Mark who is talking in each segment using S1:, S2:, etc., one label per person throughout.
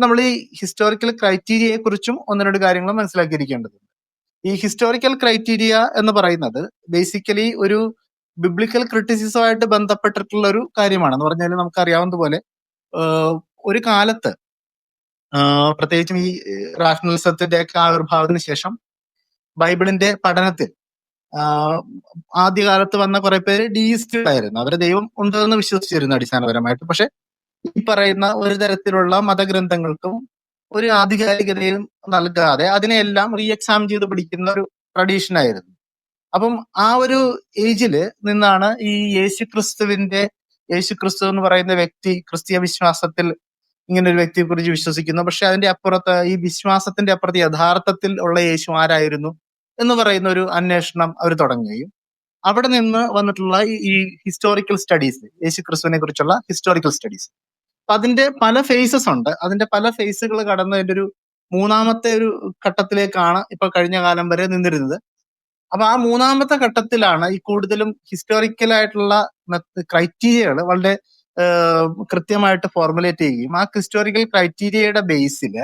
S1: നമ്മൾ ഈ ഹിസ്റ്റോറിക്കൽ ക്രൈറ്റീരിയയെ കുറിച്ചും ഒന്ന് രണ്ട് കാര്യങ്ങൾ മനസ്സിലാക്കിയിരിക്കേണ്ടതുണ്ട്. ഈ ഹിസ്റ്റോറിക്കൽ ക്രൈറ്റീരിയ എന്ന് പറയുന്നത് ബേസിക്കലി ഒരു ബിബ്ലിക്കൽ ക്രിറ്റിസിസമായിട്ട് ബന്ധപ്പെട്ടിട്ടുള്ള ഒരു കാര്യമാണ്. എന്ന് പറഞ്ഞാൽ നമുക്കറിയാവുന്നതുപോലെ ഒരു കാലത്ത് പ്രത്യേകിച്ചും ഈ റാഷണലിസത്തിന്റെ ഒക്കെ ആവിർഭാവത്തിന് ശേഷം ബൈബിളിന്റെ പഠനത്തിൽ ആദ്യകാലത്ത് വന്ന കുറെ പേര് ഡീസ്റ്റ് ആയിരുന്നു അവർ ദൈവം ഉണ്ടെന്ന് വിശ്വസിച്ചിരുന്നു അടിസ്ഥാനപരമായിട്ട്. പക്ഷെ ഈ പറയുന്ന ഒരു തരത്തിലുള്ള മതഗ്രന്ഥങ്ങൾക്കും ഒരു ആധികാരികതയും നൽകാതെ അതിനെയെല്ലാം റീ എക്സാം ചെയ്ത് പഠിക്കുന്ന ഒരു ട്രഡീഷൻ ആയിരുന്നു. അപ്പം ആ ഒരു ഏജിൽ നിന്നാണ് ഈ യേശു ക്രിസ്തുവിന്റെ യേശു ക്രിസ്തു എന്ന് പറയുന്ന വ്യക്തി ക്രിസ്തീയ വിശ്വാസത്തിൽ ഇങ്ങനെ ഒരു വ്യക്തിയെ കുറിച്ച് വിശ്വസിക്കുന്നു. പക്ഷെ അതിന്റെ അപ്പുറത്ത് ഈ വിശ്വാസത്തിന്റെ അപ്പുറത്ത് യഥാർത്ഥത്തിൽ ഉള്ള യേശു ആരായിരുന്നു എന്ന് പറയുന്ന ഒരു അന്വേഷണം അവർ തുടങ്ങുകയും അവിടെ നിന്ന് വന്നിട്ടുള്ള ഈ- ഹിസ്റ്റോറിക്കൽ സ്റ്റഡീസ് യേശു ക്രിസ്തുവിനെ കുറിച്ചുള്ള ഹിസ്റ്റോറിക്കൽ സ്റ്റഡീസ് അതിന്റെ പല ഫേസസ് ഉണ്ട്. അതിന്റെ പല ഫേസുകൾ കടന്നതിന്റെ ഒരു മൂന്നാമത്തെ ഒരു ഘട്ടത്തിലേക്കാണ് ഇപ്പൊ കഴിഞ്ഞ കാലം വരെ നിന്നിരുന്നത്. അപ്പൊ ആ മൂന്നാമത്തെ ഘട്ടത്തിലാണ് ഈ കൂടുതലും ഹിസ്റ്റോറിക്കൽ ആയിട്ടുള്ള ക്രൈറ്റീരിയകൾ വളരെ കൃത്യമായിട്ട് ഫോർമുലേറ്റ് ചെയ്യുകയും ആ ഹിസ്റ്റോറിക്കൽ ക്രൈറ്റീരിയയുടെ ബേസിൽ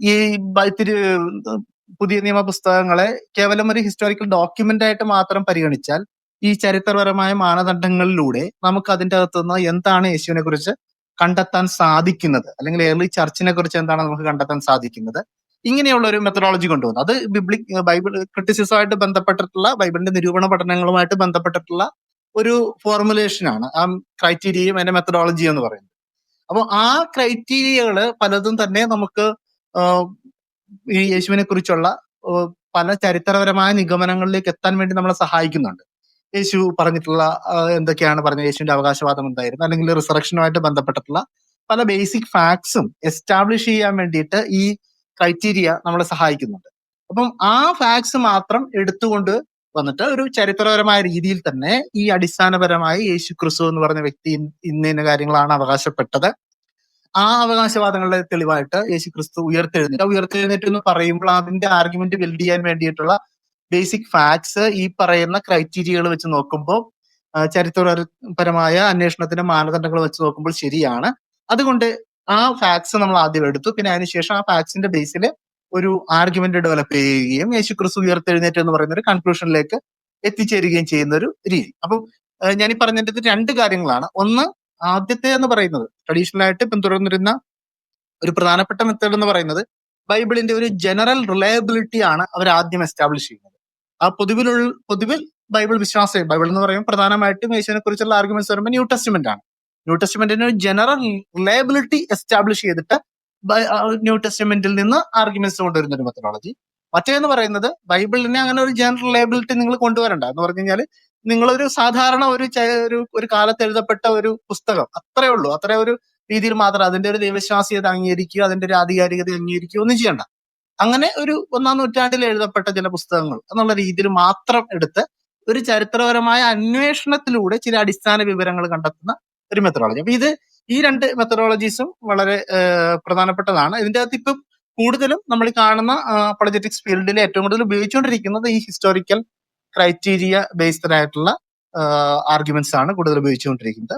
S1: ഈ ബൈത്തിരി തിരു പുതിയ നിയമ പുസ്തകങ്ങളെ കേവലം ഒരു ഹിസ്റ്റോറിക്കൽ ഡോക്യുമെന്റ് ആയിട്ട് മാത്രം പരിഗണിച്ചാൽ ഈ ചരിത്രപരമായ മാനദണ്ഡങ്ങളിലൂടെ നമുക്ക് അതിന്റെ അകത്തുനിന്ന് എന്താണ് യേശുവിനെ കുറിച്ച് കണ്ടെത്താൻ സാധിക്കുന്നത്. അല്ലെങ്കിൽ ഏർലി ചർച്ചിനെ കുറിച്ച് എന്താണ് നമുക്ക് കണ്ടെത്താൻ സാധിക്കുന്നത്? ഇങ്ങനെയുള്ള ഒരു മെത്തഡോളജി കൊണ്ടുവന്നു. അത് ബിബ്ലിക് ബൈബിൾ ക്രിറ്റിസിസമായിട്ട് ബന്ധപ്പെട്ടിട്ടുള്ള ബൈബിളിന്റെ നിരൂപണ പഠനങ്ങളുമായിട്ട് ബന്ധപ്പെട്ടിട്ടുള്ള ഒരു ഫോർമുലേഷൻ ആണ്. ആ ക്രൈറ്റീരിയയും അതിന്റെ മെത്തഡോളജി എന്ന് പറയുന്നത്. അപ്പോൾ ആ ക്രൈറ്റീരിയകൾ പലതും തന്നെ നമുക്ക് ഈ യേശുവിനെ കുറിച്ചുള്ള പല ചരിത്രപരമായ നിഗമനങ്ങളിലേക്ക് എത്താൻ വേണ്ടി നമ്മളെ സഹായിക്കുന്നുണ്ട്. യേശു പറഞ്ഞിട്ടുള്ള എന്തൊക്കെയാണ് പറഞ്ഞത് യേശുവിന്റെ അവകാശവാദം എന്തായിരുന്നു? അല്ലെങ്കിൽ റിസറക്ഷനുമായിട്ട് ബന്ധപ്പെട്ടിട്ടുള്ള പല ബേസിക് ഫാക്ട്സും എസ്റ്റാബ്ലിഷ് ചെയ്യാൻ വേണ്ടിയിട്ട് ഈ ക്രൈറ്റീരിയ നമ്മളെ സഹായിക്കുന്നുണ്ട്. അപ്പം ആ ഫാക്ട്സ് മാത്രം എടുത്തുകൊണ്ട് വന്നിട്ട് ഒരു ചരിത്രപരമായ രീതിയിൽ തന്നെ ഈ അടിസ്ഥാനപരമായി യേശു ക്രിസ്തു എന്ന് പറഞ്ഞ വ്യക്തി ഇന്ന ഇന്ന കാര്യങ്ങളാണ് അവകാശപ്പെട്ടത്. ആ അവകാശവാദങ്ങളുടെ തെളിവായിട്ട് യേശു ക്രിസ്തു ഉയർത്തെഴുന്നേറ്റ്. ഉയർത്തെഴുന്നേറ്റ് എന്ന് പറയുമ്പോൾ അതിന്റെ ആർഗ്യുമെന്റ് ബിൽഡ് ചെയ്യാൻ വേണ്ടിയിട്ടുള്ള ബേസിക് ഫാക്ട്സ് ഈ പറയുന്ന ക്രൈറ്റീരിയകൾ വെച്ച് നോക്കുമ്പോൾ ചരിത്രപരമായ അന്വേഷണത്തിന്റെ മാനദണ്ഡങ്ങൾ വെച്ച് നോക്കുമ്പോൾ ശരിയാണ്. അതുകൊണ്ട് ആ ഫാക്ട്സ് നമ്മൾ ആദ്യം എടുത്തു. പിന്നെ അതിനുശേഷം ആ ഫാക്ട്സിന്റെ ബേസിൽ ഒരു ആർഗ്യുമെന്റ് ഡെവലപ്പ് ചെയ്യുകയും യേശു ക്രിസ്തു ഉയർത്തെഴുന്നേറ്റ് എന്ന് പറയുന്ന ഒരു കൺക്ലൂഷനിലേക്ക് എത്തിച്ചേരുകയും ചെയ്യുന്ന ഒരു രീതി. അപ്പം ഞാൻ ഈ പറഞ്ഞതിന്റെ രണ്ട് കാര്യങ്ങളാണ്. ഒന്ന് ആദ്യത്തെ എന്ന് പറയുന്നത് ട്രഡീഷണൽ ആയിട്ട് പിന്തുടർന്നിരുന്ന ഒരു പ്രധാനപ്പെട്ട മെത്തേഡ് എന്ന് പറയുന്നത് ബൈബിളിന്റെ ഒരു ജനറൽ റിലയബിലിറ്റി ആണ് അവർ ആദ്യം എസ്റ്റാബ്ലിഷ് ചെയ്യുന്നത്. ആ പൊതുവിലുള്ള പൊതുവിൽ ബൈബിൾ വിശ്വാസം ബൈബിൾ എന്ന് പറയുമ്പോൾ പ്രധാനമായിട്ടും യേശുവിനെ കുറിച്ചുള്ള ആർഗ്യുമെന്റ്സ് പറയുമ്പോൾ ന്യൂ ടെസ്റ്റ്മെന്റ് ആണ്. ന്യൂ ടെസ്റ്റ്മെന്റിന് ഒരു ജനറൽ റിലയബിലിറ്റി എസ്റ്റാബ്ലിഷ് ചെയ്തിട്ട് ന്യൂ ടെസ്റ്റ്മെന്റിൽ നിന്ന് ആർഗ്യുമെന്റ്സ് കൊണ്ടുവരുന്ന ഒരു മെത്തഡോളജി മറ്റേന്ന് പറയുന്നത് ബൈബിളിനെ അങ്ങനെ ഒരു ജനറൽ റിലയബിലിറ്റി നിങ്ങൾ കൊണ്ടുവരണ്ട. എന്ന് പറഞ്ഞു കഴിഞ്ഞാൽ നിങ്ങളൊരു സാധാരണ ഒരു ഒരു ഒരു കാലത്ത് എഴുതപ്പെട്ട ഒരു പുസ്തകം അത്രേ ഉള്ളൂ. അത്രേ ഒരു രീതിയിൽ മാത്രം അതിന്റെ ഒരു ദൈവവിശ്വാസ്യത അംഗീകരിക്കുക അതിന്റെ ഒരു ആധികാരികത അംഗീകരിക്കുക ഒന്നും ചെയ്യണ്ട. അങ്ങനെ ഒരു ഒന്നാം നൂറ്റാണ്ടിൽ എഴുതപ്പെട്ട ചില പുസ്തകങ്ങൾ എന്നുള്ള രീതിയിൽ മാത്രം എടുത്ത് ഒരു ചരിത്രപരമായ അന്വേഷണത്തിലൂടെ ചില അടിസ്ഥാന വിവരങ്ങൾ കണ്ടെത്തുന്ന ഒരു മെത്തഡോളജി അപ്പൊ ഇത് ഈ രണ്ട് മെത്തഡോളജീസും വളരെ പ്രധാനപ്പെട്ടതാണ്. ഇതിന്റെ അകത്ത് ഇപ്പം കൂടുതലും നമ്മൾ കാണുന്ന പൊളിറ്റിക്സ് ഫീൽഡിൽ ഏറ്റവും കൂടുതൽ ഉപയോഗിച്ചുകൊണ്ടിരിക്കുന്നത് ഈ ഹിസ്റ്റോറിക്കൽ ക്രൈറ്റീരിയ ബേസ്ഡ് ആയിട്ടുള്ള ആർഗ്യുമെന്റ്സ് ആണ് കൂടുതൽ ഉപയോഗിച്ചുകൊണ്ടിരിക്കുന്നത്.